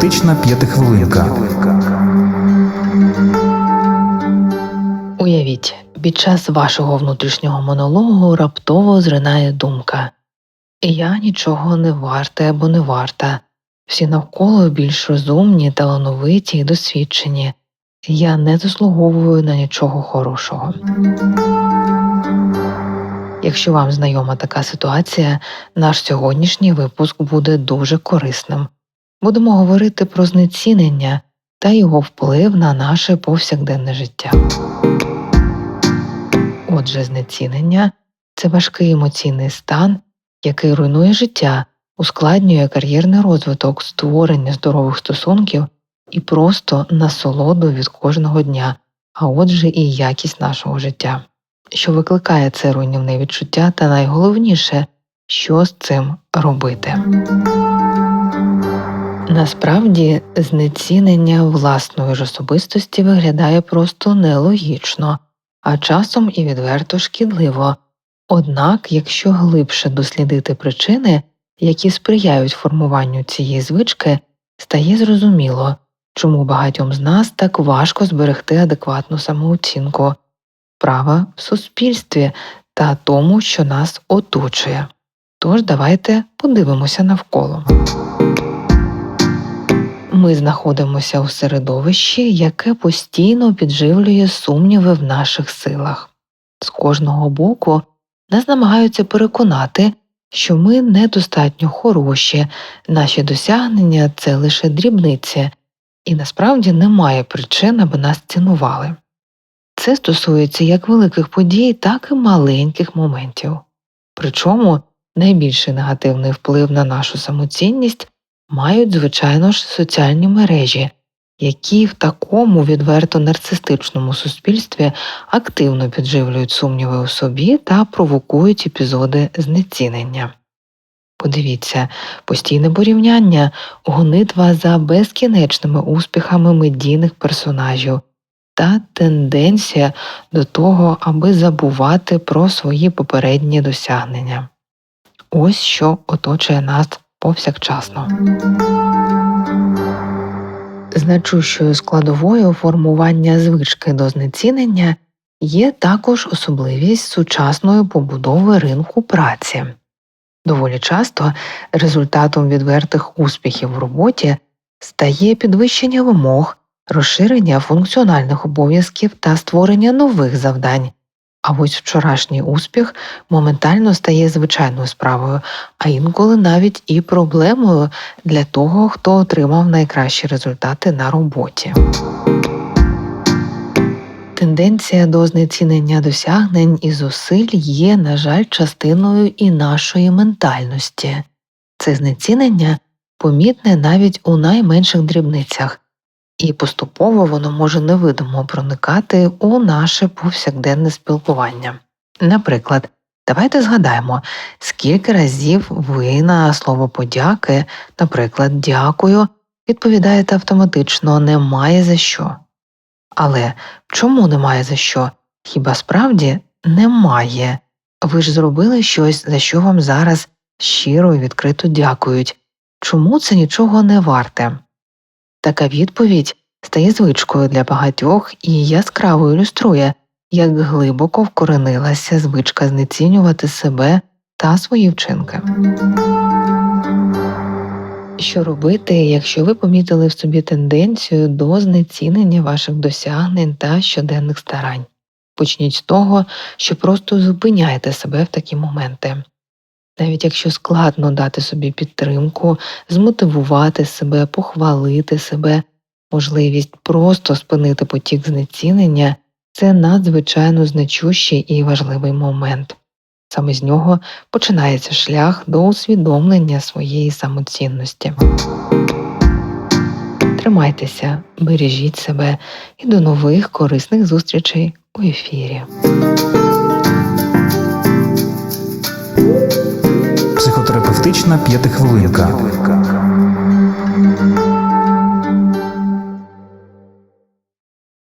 Психотерапевтична п'ятихвилинка. Уявіть, під час вашого внутрішнього монологу раптово зринає думка Я нічого не варта або не варта, всі навколо більш розумні, талановиті і досвідчені, я не заслуговую на нічого хорошого. Якщо вам знайома така ситуація, наш сьогоднішній випуск буде дуже корисним. Будемо говорити про знецінення та його вплив на наше повсякденне життя. Отже, знецінення це важкий емоційний стан, який руйнує життя, ускладнює кар'єрний розвиток, створення здорових стосунків і просто насолоду від кожного дня, а отже, і якість нашого життя, що викликає це руйнівне відчуття, та найголовніше, що з цим робити. Насправді, знецінення власної ж особистості виглядає просто нелогічно, а часом і відверто шкідливо. Однак, якщо глибше дослідити причини, які сприяють формуванню цієї звички, стає зрозуміло, чому багатьом з нас так важко зберегти адекватну самооцінку, права в суспільстві та тому, що нас оточує. Тож давайте подивимося навколо. Ми знаходимося у середовищі, яке постійно підживлює сумніви в наших силах. З кожного боку нас намагаються переконати, що ми недостатньо хороші, наші досягнення це лише дрібниці, і насправді немає причин, аби нас цінували. Це стосується як великих подій, так і маленьких моментів. Причому найбільший негативний вплив на нашу самоцінність мають, звичайно ж, соціальні мережі, які в такому відверто нарцистичному суспільстві активно підживлюють сумніви у собі та провокують епізоди знецінення. Подивіться, постійне порівняння, гонитва за безкінечними успіхами медійних персонажів та тенденція до того, аби забувати про свої попередні досягнення. Ось що оточує нас повсякчасно. Значущою складовою формування звички до знецінення є також особливість сучасної побудови ринку праці. Доволі часто результатом відвертих успіхів в роботі стає підвищення вимог, розширення функціональних обов'язків та створення нових завдань. А ось вчорашній успіх моментально стає звичайною справою, а інколи навіть і проблемою для того, хто отримав найкращі результати на роботі. Тенденція до знецінення досягнень і зусиль є, на жаль, частиною і нашої ментальності. Це знецінення помітне навіть у найменших дрібницях, і поступово воно може невидимо проникати у наше повсякденне спілкування. Наприклад, давайте згадаємо, скільки разів ви на слово подяки, наприклад, дякую, відповідаєте автоматично немає за що. Але чому немає за що? Хіба справді немає? Ви ж зробили щось, за що вам зараз щиро і відкрито дякують. Чому це нічого не варте? Така відповідь стає звичкою для багатьох і яскраво ілюструє, як глибоко вкоренилася звичка знецінювати себе та свої вчинки. Що робити, якщо ви помітили в собі тенденцію до знецінення ваших досягнень та щоденних старань? Почніть з того, що просто зупиняєте себе в такі моменти. Навіть якщо складно дати собі підтримку, змотивувати себе, похвалити себе, можливість просто спинити потік знецінення це надзвичайно значущий і важливий момент. Саме з нього починається шлях до усвідомлення своєї самоцінності. Тримайтеся, бережіть себе і до нових корисних зустрічей у ефірі. Психотерапевтична п'ятихвилинка.